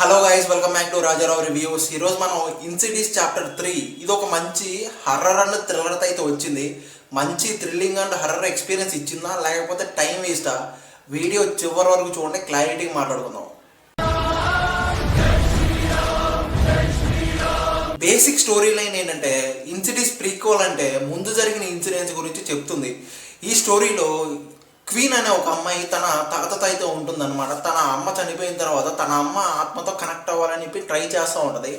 Hello guys welcome back to Rajarao reviews ఈరోజు మనం ఇన్సిడీస్ chapter three ఇది ఒక మంచి హర్రర్ అండ్ థ్రిల్లర్ అయితే వచ్చింది. మంచి థ్రిల్లింగ్ అండ్ హర్రర్ ఎక్స్పీరియన్స్ ఇచ్చిందా? లేకపోతే టైం వేస్టా వీడియో చివరి వరకు చూడండి క్లారిటీ మాట్లాడుకుందాం. బేసిక్ స్టోరీ లైన్ ఏంటంటే ఇన్సిడీస్ ప్రీక్వల్ అంటే ముందు జరిగిన ఇన్సిడెంట్స్ గురించి చెప్తుంది. ఈ స్టోరీలో క్వీన్ అనే ఒక అమ్మాయి తన తాతతో అయితే ఉంటుందన్నమాట. తన అమ్మ చనిపోయిన తర్వాత తన అమ్మ ఆత్మతో కనెక్ట్ అవ్వాలని చెప్పి ట్రై చేస్తూ ఉంటుంది.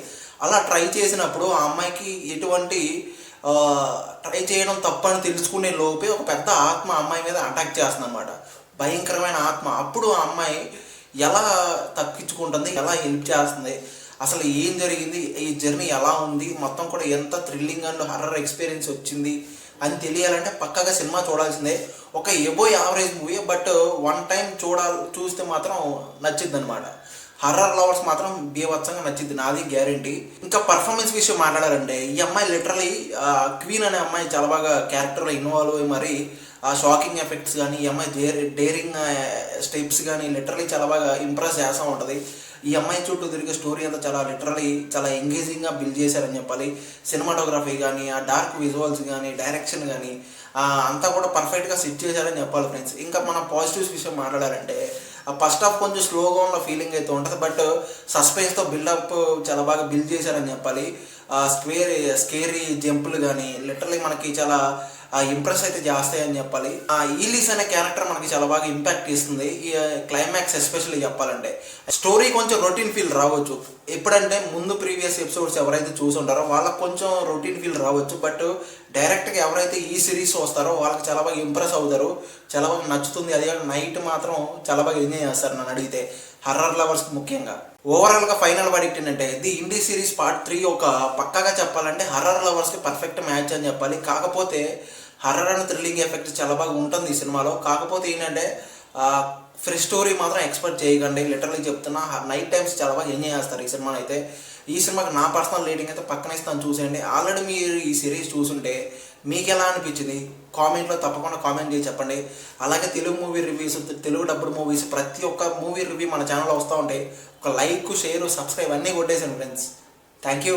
అలా ట్రై చేసినప్పుడు ఆ అమ్మాయికి ఎటువంటి ట్రై చేయడం తప్పని తెలుసుకునే లోపే ఒక పెద్ద ఆత్మ అమ్మాయి మీద అటాక్ చేస్తుంది అనమాట భయంకరమైన ఆత్మ. అప్పుడు ఆ అమ్మాయి ఎలా తప్పించుకుంటుంది ఎలా హెల్ప్ చేస్తుంది అసలు ఏం జరిగింది ఈ జర్నీ ఎలా ఉంది మొత్తం కూడా ఎంత థ్రిల్లింగ్ అండ్ హర్రర్ ఎక్స్పీరియన్స్ వచ్చింది అని తెలియాలంటే పక్కగా సినిమా చూడాల్సిందే. ఒక above average movie but one time చూడాలి చూస్తే మాత్రం నచ్చిద్ది అనమాట హర్రర్ లవర్స్ మాత్రం బీభత్సంగా నచ్చింది నాది గ్యారంటీ ఇంకా పర్ఫార్మెన్స్ విషయం మాట్లాడాలంటే ఈ అమ్మాయి లిటరలీ క్వీన్ అనే అమ్మాయి చాలా బాగా క్యారెక్టర్లో ఇన్వాల్వ్ అయ్యి మరి ఆ షాకింగ్ ఎఫెక్ట్స్ కానీ ఈ అమ్మాయి డేర్ డేరింగ్ స్టెప్స్ కానీ లిటరలీ చాలా బాగా ఇంప్రెస్ చేస్తూ ఉంటుంది. ఈ అమ్మాయి చుట్టూ తిరిగే స్టోరీ అంతా చాలా లిటరలీ చాలా ఎంగేజింగ్గా బిల్డ్ చేశారని చెప్పాలి. సినిమాటోగ్రఫీ కానీ ఆ డార్క్ విజువల్స్ కానీ డైరెక్షన్ కానీ అంతా కూడా పర్ఫెక్ట్గా సెట్ చేశారని చెప్పాలి ఫ్రెండ్స్. ఇంకా మనం పాజిటివ్స్ విషయం మాట్లాడాలంటే ఫస్ట్ హాఫ్ కొంచెం స్లోగా ఉన్న ఫీలింగ్ అయితే ఉంటుంది. బట్ సస్పెన్స్తో బిల్డప్ చాలా బాగా బిల్డ్ చేశారని చెప్పాలి. స్క్వేర్ స్కేరీ జంపులు కానీ లిటరలీ మనకి చాలా ఇంప్రెస్ అయితే చేస్తాయని చెప్పాలి. ఆ ఈలీస్ అనే క్యారెక్టర్ మనకి చాలా బాగా ఇంపాక్ట్ ఇస్తుంది ఈ క్లైమాక్స్ ఎస్పెషల్లీ చెప్పాలంటే. స్టోరీ కొంచెం రొటీన్ ఫీల్ రావచ్చు. ఎప్పుడంటే ముందు ప్రీవియస్ ఎపిసోడ్స్ ఎవరైతే చూసుంటారో వాళ్ళకి కొంచెం రొటీన్ ఫీల్ రావచ్చు. బట్ డైరెక్ట్గా ఎవరైతే ఈ సిరీస్ వస్తారో వాళ్ళకి చాలా బాగా ఇంప్రెస్ అవుతారు. చాలా బాగా నచ్చుతుంది. అదే నైట్ మాత్రం చాలా బాగా ఎంజాయ్ చేస్తారు నన్ను అడిగితే. హర్రర్ లవర్స్ ముఖ్యంగా. ఓవరాల్గా ఫైనల్ వర్డిక్ట్ ఏంటంటే ది ఇండి సిరీస్ పార్ట్ త్రీ ఒక పక్కాగా చెప్పాలంటే హర్రర్ లవర్స్కి పర్ఫెక్ట్ మ్యాచ్ అని చెప్పాలి. కాకపోతే హర్రర్ అండ్ థ్రిల్లింగ్ ఎఫెక్ట్ చాలా బాగా ఉంటుంది ఈ సినిమాలో. కాకపోతే ఏంటంటే ఫ్రెష్ స్టోరీ మాత్రం ఎక్స్పెక్ట్ చేయకండి. లిటరలీ చెప్తున్నా నైట్ టైమ్స్ చాలా బాగా ఎంజాయ్ చేస్తారు ఈ సినిమాని అయితే. ఈ సినిమాకి నా పర్సనల్ రేటింగ్ అయితే పక్కన ఇస్తాను చూసేయండి. ఆల్రెడీ మీరు ఈ సిరీస్ చూసుంటే మీకు ఎలా అనిపించింది? కామెంట్లో తప్పకుండా కామెంట్ చేసి చెప్పండి. అలాగే Telugu movie reviews Telugu dubbed movies ప్రతి ఒక్క మూవీ రివ్యూ మన ఛానల్లో వస్తూ ఉంటాయి ఒక లైక్ షేర్ సబ్స్క్రైబ్ అన్నీ కొట్టేసాను ఫ్రెండ్స్. Thank you.